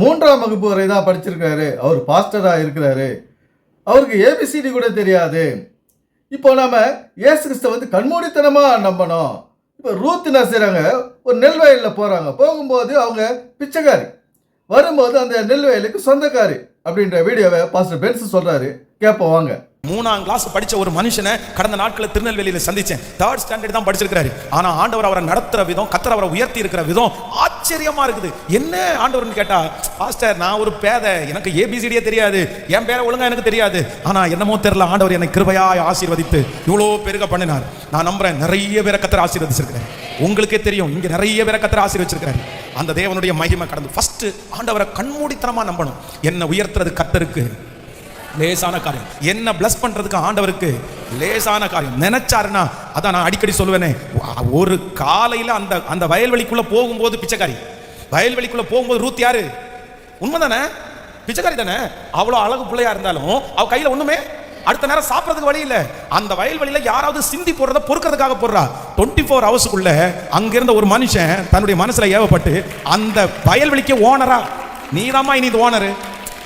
மூன்றாம் வகுப்பு வரை தான் படிச்சிருக்காரு அவர் பாஸ்டராக இருக்கிறாரு. அவருக்கு ஏபிசிடி கூட தெரியாது. இப்போ நாம் ஏசு கிறிஸ்தை வந்து கண்மூடித்தனமாக நம்பணும். இப்போ ரூத் என்ன செய்கிறாங்க ஒரு நெல் வயலில் போகிறாங்க போகும்போது அவங்க பிச்சைக்காரி. வரும்போது அந்த நெல் வயலுக்கு சொந்தக்காரி அப்படின்ற வீடியோவை பாஸ்டர் பென்ஸ் சொல்கிறாரு கேட்போம் வாங்க. மூணாம் கிளாஸ் படிச்ச ஒரு மனுஷனை கடந்த நாட்களில் திருநெல்வேலியில் சந்திச்சேன். தேர்ட் ஸ்டாண்டர்ட் தான் படிச்சிருக்காரு ஆனா ஆண்டவர் அவரை நடத்துற விதம் கத்தர் அவரை உயர்த்தி இருக்கிற விதம் ஆச்சரியமா இருக்குது. என்ன ஆண்டவர்னு கேட்டா பாஸ்டர் நான் ஒரு பேதை. எனக்கு ஏபிசிடியே தெரியாது. என் பேரை ஒழுங்கா எனக்கு தெரியாது. ஆனா என்னமோ தெரியல ஆண்டவர் என்னை கிருபையாய் ஆசீர்வதித்து இவ்வளோ பெருக பண்ணினார். நான் நம்புறேன் நிறைய பேரை கத்திர ஆசீர்வதிச்சிருக்கிறேன் உங்களுக்கே தெரியும் இங்க நிறைய பேரை கத்திர ஆசீர்வச்சிருக்கிறாரு அந்த தேவனுடைய மகிமை கடந்து ஃபர்ஸ்ட் ஆண்டவரை கண்மூடித்தனமா நம்பணும். என்ன உயர்த்துறது கத்தருக்கு. லேசான காரியம். என்ன பிளஸ் பண்றதுக்கு ஆண்டவருக்கு லேசான காரியம். நினைச்சாருன்னா அதான் நான் அடிக்கடி சொல்லுவேனே ஒரு காலையில அந்த அந்த வயல்வெளிக்குள்ள போகும்போது பிச்சைக்காரி. வயல்வெளிக்குள்ள போகும்போது ரூத் யாரு? உண்மைதானே? பிச்சைக்காரி தானே? அவ்வளோ அழகு பிள்ளையா இருந்தாலும் அவ கையில ஒண்ணுமே அடுத்த நேரம் சாப்பிட்றதுக்கு வழி இல்லை. அந்த வயல்வெளியில் யாராவது சிந்தி போடுறத பொறுக்கிறதுக்காக போடுறா. டுவெண்ட்டி ஃபோர் ஹவர்ஸுக்குள்ள அங்கிருந்த ஒரு மனுஷன் தன்னுடைய மனசுல ஏவப்பட்டு அந்த வயல்வெளிக்கு ஓனரா நீதாம்மா இனி இது ஓனரு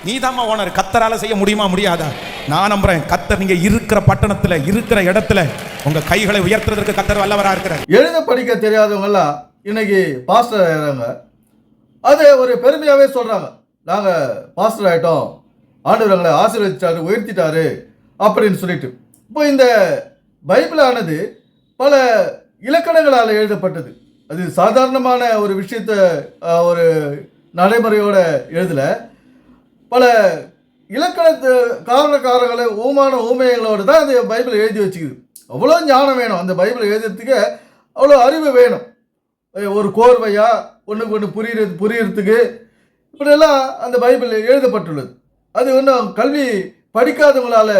நீதாம்மா ஓனர். கத்தரால செய்ய முடியுமா? முடியாதா? நான் நம்புறேன். கத்தர் நீங்க இருக்கிற பட்டணத்துல இருக்கிற இடத்துல உங்க கைகளை உயர்த்துறதுக்கு கத்தர் வல்லவரா இருக்கிறார். எழுத படிக்க தெரியாதவங்கெல்லாம் இன்னைக்கு பாஸ்டர் ஆயிடுறாங்க. அது ஒரு பெருமையாகவே சொல்கிறாங்க நாங்கள் பாஸ்டர் ஆகிட்டோம் ஆண்டவர்களை ஆசீர்வதிச்சாரு உயர்த்திட்டாரு அப்படின்னு சொல்லிட்டு. இப்போ இந்த பைபிளானது பல இலக்கணங்களால் எழுதப்பட்டது. அது சாதாரணமான ஒரு விஷயத்த ஒரு நடைமுறையோட எழுதலை. பல இலக்கணத்து காரணக்காரங்களை ஊமான ஊமையங்களோடு தான் அந்த பைபிள் எழுதி வச்சுக்குது. அவ்வளோ ஞானம் வேணும். அந்த பைபிள் எழுதுறதுக்கு அவ்வளோ அறிவு வேணும். ஒரு கோர்வையாக ஒன்றுக்கு ஒன்று புரியுறது புரியறதுக்கு இப்படியெல்லாம் அந்த பைபிள் எழுதப்பட்டுள்ளது. அது இன்னும் கல்வி படிக்காதவங்களால்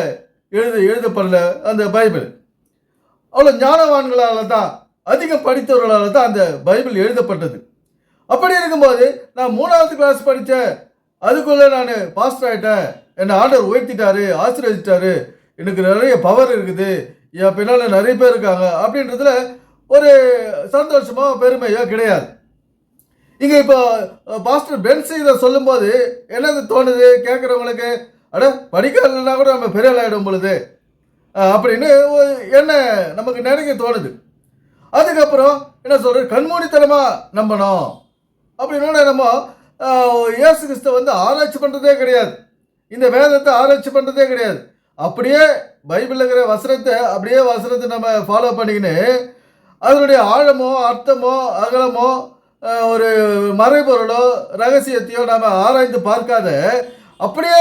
எழுத எழுதப்படல அந்த பைபிள். அவ்வளோ ஞானவான்களால் தான் அதிகம் படித்தவர்களால் தான் அந்த பைபிள் எழுதப்பட்டது. அப்படி இருக்கும்போது நான் மூணாவது கிளாஸ் படித்தேன் அதுக்குள்ளே நான் பாஸ்டர் ஆகிட்டேன் என்னை ஆர்டர் உயர்த்திட்டாரு ஆசீர்வதிச்சிட்டாரு. எனக்கு நிறைய பவர் இருக்குது. என் பின்னால் நிறைய பேர் இருக்காங்க. அப்படின்றதுல ஒரு சந்தோஷமாக பெருமையோ கிடையாது. இங்கே இப்போ பாஸ்டர் பென்சி இதை சொல்லும்போது என்னது தோணுது? கேட்குறவங்களுக்கு அட படிக்கலன்னா கூட நம்ம பெரிய ஆகிடும் பொழுது. அப்படின்னு என்ன நமக்கு நினைக்க தோணுது. அதுக்கப்புறம் என்ன சொல்கிறது கண்மூடித்தனமாக நம்பணும். அப்படின்னா நம்ம இயேசு கிறிஸ்து வந்து ஆராய்ச்சி பண்ணுறதே கிடையாது. இந்த வேதத்தை ஆராய்ச்சி பண்ணுறதே கிடையாது. அப்படியே பைபிளுங்கிற வசனத்தை அப்படியே வசனத்தை நம்ம ஃபாலோ பண்ணிக்கின்னு அதனுடைய ஆழமோ அர்த்தமோ அகலமோ ஒரு மறைபொருளோ ரகசியத்தையோ நம்ம ஆராய்ந்து பார்க்காத அப்படியே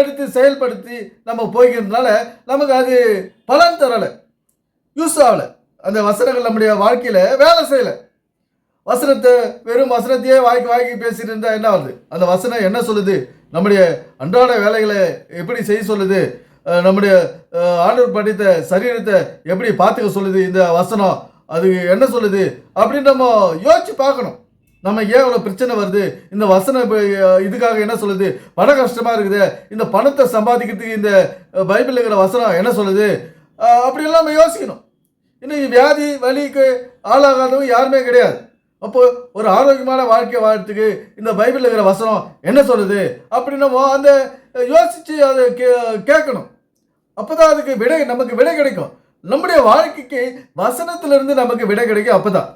எடுத்து செயல்படுத்தி நம்ம போய்க்கிறதுனால நமக்கு அது பலன் தரலை. யூஸ் ஆகலை. அந்த வசனங்கள் நம்முடைய வாழ்க்கையில் வேலை செய்யலை. வசனத்தை வெறும் வசனத்தையே வாய்க்கு வாய்க்கு பேசிட்டு இருந்தா என்ன ஆகுது? அந்த வசனம் என்ன சொல்லுது? நம்முடைய அன்றாட வேலைகளை எப்படி செய்ய சொல்லுது? நம்முடைய ஆண்டவர் படித்த சரீரத்தை எப்படி பார்த்துக்க சொல்லுது இந்த வசனம்? அது என்ன சொல்லுது? அப்படின்னு நம்ம யோசிச்சு பார்க்கணும். நம்ம ஏன் இவ்வளோ பிரச்சனை வருது? இந்த வசனம் இதுக்காக என்ன சொல்லுது? பண கஷ்டமாக இருக்குது. இந்த பணத்தை சம்பாதிக்கிறதுக்கு இந்த பைபிள் இருக்கிற வசனம் என்ன சொல்லுது? அஹ், அப்படியெல்லாம் நம்ம யோசிக்கணும். இன்னைக்கு வியாதி வலிக்கு ஆளாகாதவங்க யாருமே கிடையாது. அப்போ ஒரு ஆரோக்கியமான வாழ்க்கை வாழ்த்துக்கு இந்த பைபிளில் இருக்கிற வசனம் என்ன சொல்லுது? அப்படின்னு நம்ம அந்த யோசித்து அதை கே கேட்கணும். அப்போ தான் அதுக்கு விடை நமக்கு விடை கிடைக்கும். நம்முடைய வாழ்க்கைக்கு வசனத்திலிருந்து நமக்கு விடை கிடைக்கும் அப்போ தான்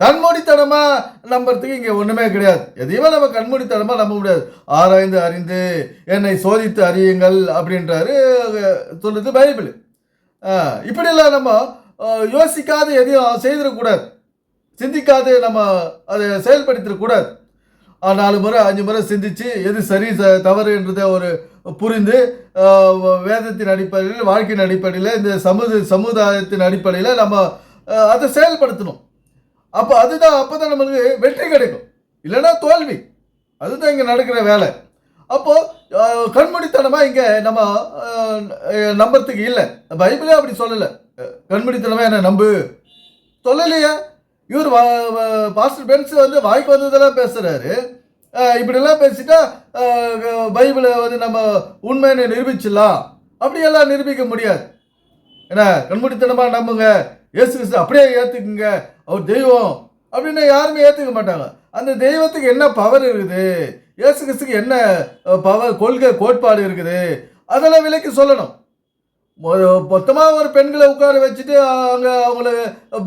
கண்மூடித்தனமாக நம்புறதுக்கு இங்கே ஒன்றுமே கிடையாது. எதையுமே நம்ம கண்மூடித்தனமாக நம்ப முடியாது. ஆராய்ந்து அறிந்து என்னை சோதித்து அறியுங்கள் அப்படின்றாரு சொல்லுது பைபிள். இப்படி இப்படியெல்லாம் நம்ம யோசிக்காத யோசிக்காது எதையும் செய்திடக்கூடாது. சிந்திக்காது நம்ம அதை செயல்படுத்திடக்கூடாது நாலு முறை அஞ்சு முறை சிந்திச்சு எது சரி ச- தவறு என்றதை ஒரு புரிந்து வேதத்தின் அடிப்படையில் வாழ்க்கையின் அடிப்படையில் இந்த சமுத சமுதாயத்தின் அடிப்படையில் நம்ம அதை செயல்படுத்தணும். அப்போ அதுதான் அப்போ தான் நமக்கு வெற்றி கிடைக்கும். இல்லைன்னா தோல்வி. அதுதான் இங்கே நடக்கிற வேலை. அப்போது கண்மூடித்தனமாக இங்கே நம்ம அஹ், நம்புறதுக்கு இல்லை. பைபிளே அப்படி சொல்லலை. கண்மூடித்தனமாக என்ன நம்பு? சொல்லலையே. இவர் பாஸ்டர் பென்ஸ் வந்து வாய்க்கு வந்ததெல்லாம் பேசுகிறாரு இப்படிலாம் பேசிட்டா பைபிளை வந்து நம்ம உண்மைன்னு நிரூபிச்சிடலாம். அப்படியெல்லாம் நிரூபிக்க முடியாது. என்ன கண்மூடித்தனமாக நம்புங்க. இயேசு கிறிஸ்து அப்படியே ஏற்றுக்குங்க அவர் தெய்வம். அப்படின்னு யாருமே ஏற்றுக்க மாட்டாங்க. அந்த தெய்வத்துக்கு என்ன பவர் இருக்குது? இயேசு கிறிஸ்துக்கு என்ன பவர் கொள்கை கோட்பாடு இருக்குது? அதெல்லாம் விலைக்கு சொல்லணும். மொத்தமாக ஒரு பெண்களை உட்கார வச்சுட்டு அங்கே அவங்கள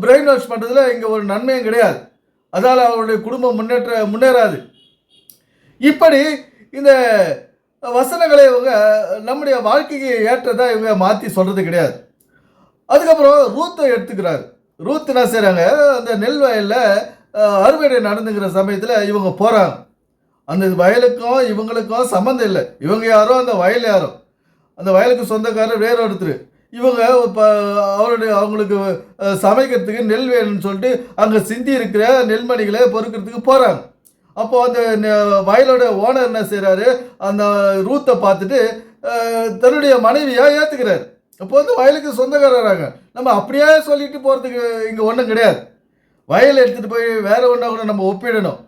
பிரெயின் வாஷ் பண்ணுறதுல இங்கே ஒரு நன்மையும் கிடையாது. அதால் அவருடைய குடும்பம் முன்னேற்ற முன்னேறாது. இப்படி இந்த வசனங்களை இவங்க நம்முடைய வாழ்க்கைக்கு ஏற்றதாக இவங்க மாற்றி சொல்கிறது கிடையாது. அதுக்கப்புறம் ரூத்தை எடுத்துக்கிறாரு. ரூத் என்ன செய்கிறாங்க அந்த நெல் வயலில் அறுவடை நடந்துங்கிற சமயத்தில் இவங்க போகிறாங்க அந்த வயலுக்கும் இவங்களுக்கும் சம்மந்தம் இல்லை. இவங்க யாரோ அந்த வயல் யாரோ. அந்த வயலுக்கு சொந்தக்காரர் வேற ஒருத்தர். இவங்க இப்போ அவருடைய அவங்களுக்கு சமைக்கிறதுக்கு நெல் வேணும்னு சொல்லிட்டு அங்கே சிந்தி இருக்கிற நெல்மணிகளை பொறுக்கிறதுக்கு போகிறாங்க அப்போ அந்த நெ- வயலோட ஓனர் என்ன செய்கிறாரு அந்த ரூத்தை பார்த்துட்டு தன்னுடைய மனைவியாக ஏற்றுக்கிறார் அப்போ வந்து வயலுக்கு சொந்தக்காரராங்க நம்ம அப்படியே சொல்லிட்டு போகிறதுக்கு இங்கே ஒன்றும் கிடையாது. வயல் எடுத்துகிட்டு போய் வேற ஒன்றா கூட நம்ம ஒப்பிடணும்.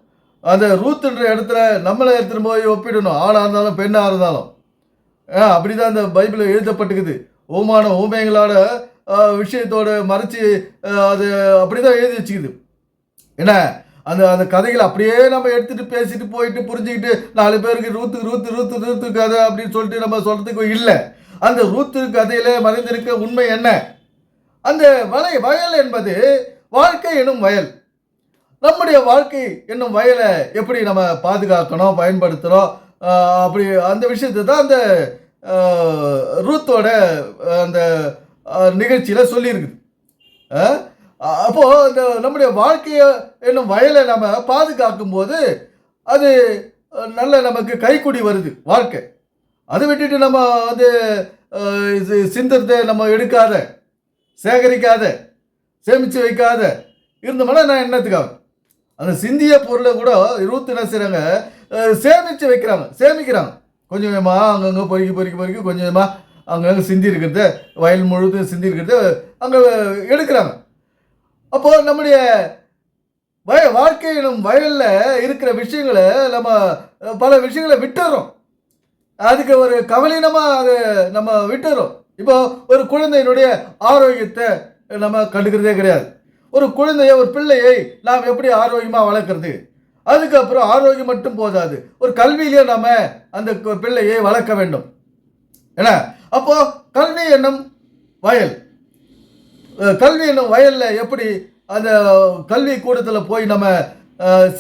அந்த ரூத்துன்ற இடத்துல நம்மளை எடுத்துகிட்டு போய் ஒப்பிடணும். ஆளாக இருந்தாலும் பெண்ணாக இருந்தாலும். அப்படி அப்படிதான் அந்த பைபிளில் எழுதப்பட்டுக்குது. ஓமான ஓமையங்களோட விஷயத்தோட மறைச்சி ஆ, அது அப்படிதான் எழுதி வச்சுக்குது. என்ன? அந்த அந்த கதைகளை அப்படியே நம்ம எடுத்துகிட்டு பேசிட்டு போயிட்டு புரிஞ்சுக்கிட்டு நாலு பேருக்கு ரூத்து ரூத்து ரூத்து ரூத்து கதை அப்படின்னு சொல்லிட்டு நம்ம சொல்கிறதுக்கு இல்லை. அந்த ரூத்து கதையில் மறைந்திருக்க உண்மை என்ன? அந்த வலை வயல் என்பது வாழ்க்கை எனும் வயல். நம்முடைய வாழ்க்கை என்னும் வயலை எப்படி நம்ம பாதுகாக்கணும் பயன்படுத்துகிறோம் அப்படி அந்த விஷயத்தை தான் அந்த ரூத்தோட அந்த நிகழ்ச்சியில் சொல்லியிருக்குது. அப்போது இந்த நம்முடைய வாழ்க்கையை என்னும் வயலை நம்ம பாதுகாக்கும் போது அது நல்ல நமக்கு கைக்குடி வருது வாழ்க்கை. அதை விட்டுட்டு நம்ம வந்து இது சிந்தத்தை நம்ம எடுக்காத சேகரிக்காத சேமித்து வைக்காத இருந்தோம்னா நான் என்னத்துக்காக அந்த சிந்திய பொருளை கூட இருபத்தி என்ன செய்கிறாங்க சேமித்து வைக்கிறாங்க சேமிக்கிறாங்க. கொஞ்சம் கொஞ்சமாக அங்கங்கே பொறுக்கி பொறுக்கி பொறுக்கி கொஞ்சம் கொஞ்சமாக அங்கங்கே சிந்தி இருக்கிறத வயல் முழுவதும் சிந்தி இருக்கிறத அங்கே எடுக்கிறாங்க. அப்போது நம்முடைய வய வாழ்க்கையிலும் வயலில் இருக்கிற விஷயங்களை நம்ம பல விஷயங்களை விட்டுறோம். அதுக்கு ஒரு கவலீனமாக அது நம்ம விட்டுறோம். இப்போ ஒரு குழந்தையினுடைய ஆரோக்கியத்தை நம்ம கண்டுக்கிறதே கிடையாது. ஒரு குழந்தைய ஒரு பிள்ளையை நாம் எப்படி ஆரோக்கியமாக வளர்க்குறது? அதுக்கப்புறம் ஆரோக்கியம் மட்டும் போதாது. ஒரு கல்வியிலே நம்ம அந்த பிள்ளையை வளர்க்க வேண்டும். என்ன? அப்போ கல்வி என்னும் வயல். கல்வி என்னும் வயலில் எப்படி அந்த கல்வி கூடத்தில் போய் நம்ம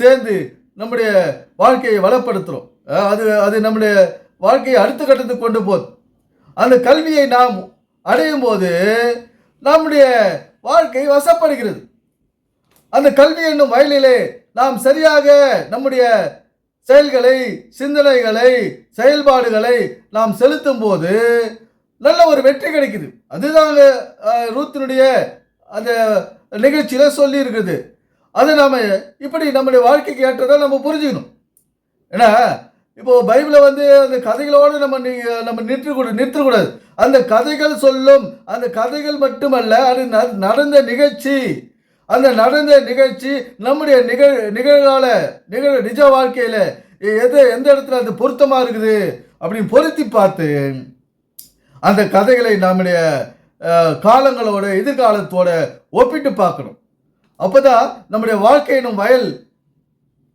சேர்ந்து நம்முடைய வாழ்க்கையை வளப்படுத்துகிறோம் அது அது நம்முடைய வாழ்க்கையை அடுத்த கட்டத்துக்கு கொண்டு போகுது. அந்த கல்வியை நாம் அடையும் போது நம்முடைய வாழ்க்கை வசப்படுகிறது. அந்த கல்வி என்னும் வயலிலே நாம் சரியாக நம்முடைய செயல்களை சிந்தனைகளை செயல்பாடுகளை நாம் செலுத்தும் போது நல்ல ஒரு வெற்றி கிடைக்குது. அதுதாங்க ரூத்தினுடைய அந்த நிகழ்ச்சியில் சொல்லி இருக்குது அதை நாம் இப்படி நம்முடைய வாழ்க்கைக்கு ஏற்றதை நம்ம புரிஞ்சுக்கணும். ஏன்னா இப்போது பைபிளை வந்து அந்த கதைகளோடு நம்ம நம்ம நிறுத்தக்கூடாது நிறுத்தக்கூடாது. அந்த கதைகள் சொல்லும் அந்த கதைகள் மட்டுமல்ல அது ந- நடந்த நிகழ்ச்சி. அந்த நடந்த நிகழ்ச்சி நம்முடைய நிகழ் நிகழ்கால நிகழ் நிஜ வாழ்க்கையில் எது எந்த இடத்துல அது பொருத்தமாக இருக்குது அப்படின்னு பொருத்தி பார்த்து அந்த கதைகளை நம்முடைய காலங்களோட எதிர்காலத்தோட ஒப்பிட்டு பார்க்கணும். அப்போ தான் நம்முடைய வாழ்க்கை என்னும் வயல்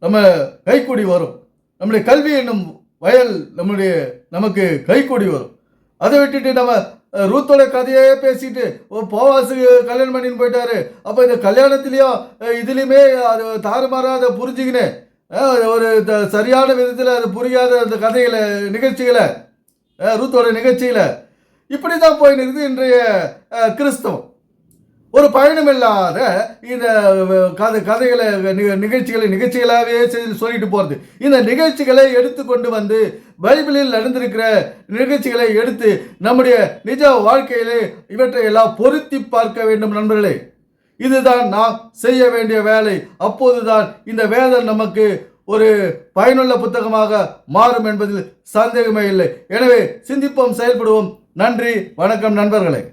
நம்ம கைக்கூடி வரும். நம்முடைய கல்வி என்னும் வயல் நம்முடைய நமக்கு கைக்கூடி வரும். அதை விட்டுட்டு நம்ம ரூத்தோட கதையே பேசிட்டு போவாசு கல்யாணம் பண்ணின்னு போயிட்டாரு. அப்போ இந்த கல்யாணத்துலேயும் இதுலேயுமே அது தாறுமாறாக அதை புரிஞ்சுக்கினேன் ஒரு த- சரியான விதத்தில் அது புரியாத அந்த கதைகளை நிகழ்ச்சிகளை ரூத்தோட நிகழ்ச்சியில் இப்படி தான் போயின்னு இருக்குது இன்றைய கிறிஸ்தவம். ஒரு பயணம் இல்லாத இந்த கதை கதைகளை நிகழ்ச்சிகளை நிகழ்ச்சிகளாகவே சொல்லிட்டு போகிறது இந்த நிகழ்ச்சிகளை எடுத்து கொண்டு வந்து பைபிளில் நடந்திருக்கிற நிகழ்ச்சிகளை எடுத்து நம்முடைய நிஜ வாழ்க்கையிலே இவற்றை எல்லாம் பொருத்தி பார்க்க வேண்டும் நண்பர்களே. இதுதான் நாம் செய்ய வேண்டிய வேலை. அப்போதுதான் இந்த வேதம் நமக்கு ஒரு பயனுள்ள புத்தகமாக மாறும் என்பதில் சந்தேகமே இல்லை. எனவே சிந்திப்போம் செயல்படுவோம். நன்றி வணக்கம் நண்பர்களே.